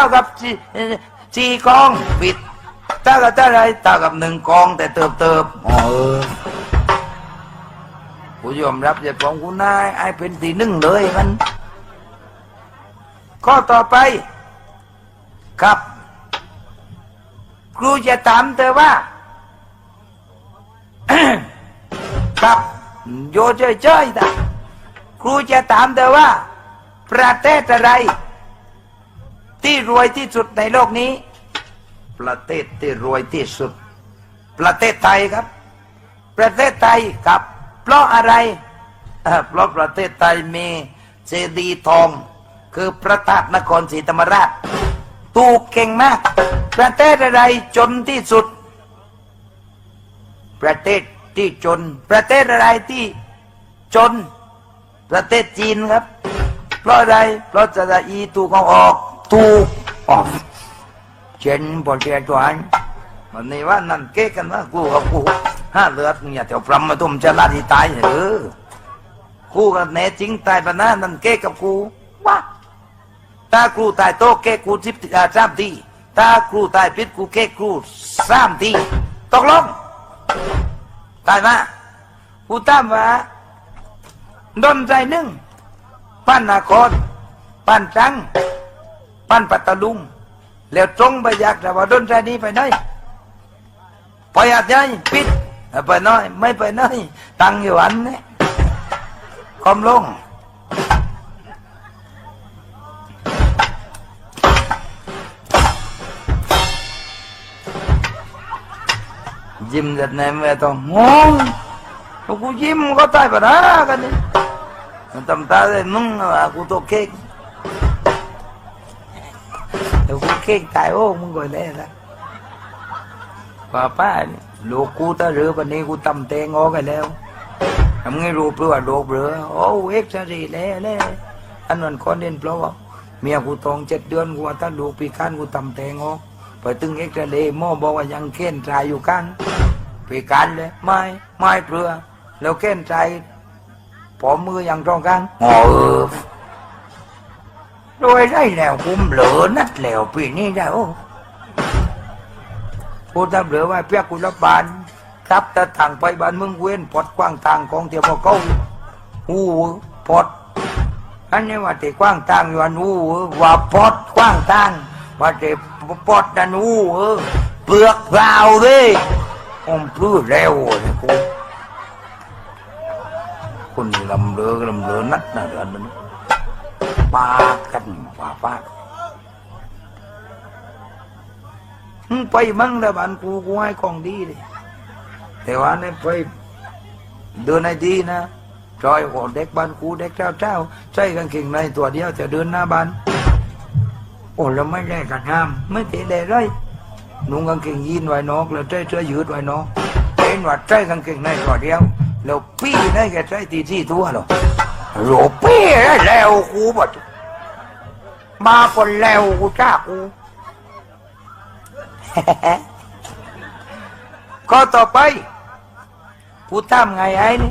ากับสี่สี่กองปิดเท่ากับเท่าไรเท่ากับหนึ่งกองแต่เติบเติบอ๋อกูยอมรับเหตุผลกูนายไอเป็นตีหนึ่งเลยมันข้อต่อไป ครับ ครูจะถามเธอว่า ครับโยเฉยๆแต่ครูจะถามเธอว่า ประเทศอะไร ที่รวยที่สุดในโลกนี้ ประเทศที่รวยที่สุด ประเทศไทยครับ ประเทศไทยครับ เพราะอะไร เพราะประเทศไทยมีเจดีย์ทอง คือพระธาตุนครศรีธรรมราชถูกเก่งมาก ประเทศอะไรจนที่สุด ประเทศที่จน ประเทศอะไรที่จน ประเทศจีนครับ เพราะอะไร เพราะจะได้อีถูกอาออก ถูกออกเช่นพอเชียจวนวันนี้ว่านั่นเก๊กันว่ากูกับกูห้าเลือดเนี่ยแถวพรำมาตุ้มจะลาดีตายเหรอกูกับแน่จริงตายปะนะนั่นเก๊กับกูว่าถ้าครูตายโตเก๊กูสิบอ่าสามทีถ้าครูตายพิษกูเก๊ครูสามทีตกลงตายมากูตามว่าดนใจหนึ่งปั้นนาครปั้นจัง ปั้นปัตตลุงแล้วตรงไปยากแต่ว่าดนใจนี้ไปน้อยไปอาจจะปิดไปน้อย ไม่ไปน้อยตังอยู่อันนี้คอมลงยิ้มจัดไหนแม่ต้องงงกูยิ้มก็ตายไปแล้วกันนี่มันทำตาได้มึงกูตัวเค้ก เก่งตายโอ้มึงก็ได้ละป้าป้าลูกกูตาเรือวันนี้กูตำเตงออกกันแล้วทำไงรูปเรือโดบเรือโอ้เอ็กซ์รีแล่วแล่อันนั้นคนเด่นเพราะว่าเมียกูตองเจ็ดเดือนกูว่าถ้าลูกปีกันกูตำเตงออกไปตึงเอ็กซ์เรย์หมอบอกว่ายังเค้นใจอยู่กันปีกันเลยไม่ไม่เปลือแล้วเค้นใจผมมือยังตรงกันโอ รวยได้แล้วกุมเหลือนัดแล้วปีนี้ได้โอ้กูทำเหลือไว้เพียกุลบานครับแต่ทางไปบ้านเมืองเว้นปอดกว้างทางกองเทียบเขาหูปอดอันนี้ว่าที่กว้างทางอยู่อันนู้ว่าปอดกว้างทางว่าที่ปอดนันนู้เปลือกเปล่าดิอมปลื้อเร็วเลยกูคนลำเลือลำเลือนัดนะเดือนนั้น ปากันว่าปากไปมั่งแล้วบ้านกูกูให้ของดีเลยแต่ว่าเนี่ยไปเดินให้ดีนะจอยโหเด็กบ้านกูเด็กเจ้าเจ้าใส่กางเกงในตัวเดียวจะเดินหน้าบ้านโอ้แล้วไม่ได้กันห้ามไม่เตะเลยเลยนุ่งกางเกงยีนไว้นอกแล้วใส่เสื้อยืดไว้นอกเห็นว่าใส่กางเกงในตัวเดียวแล้วปี้ได้แค่ใส่ตีที่ตัวหรอ โหปี้แล้วกูบ่มาคนแล้วกูจ้ากูก็ต่อไป กูทำไงไอ้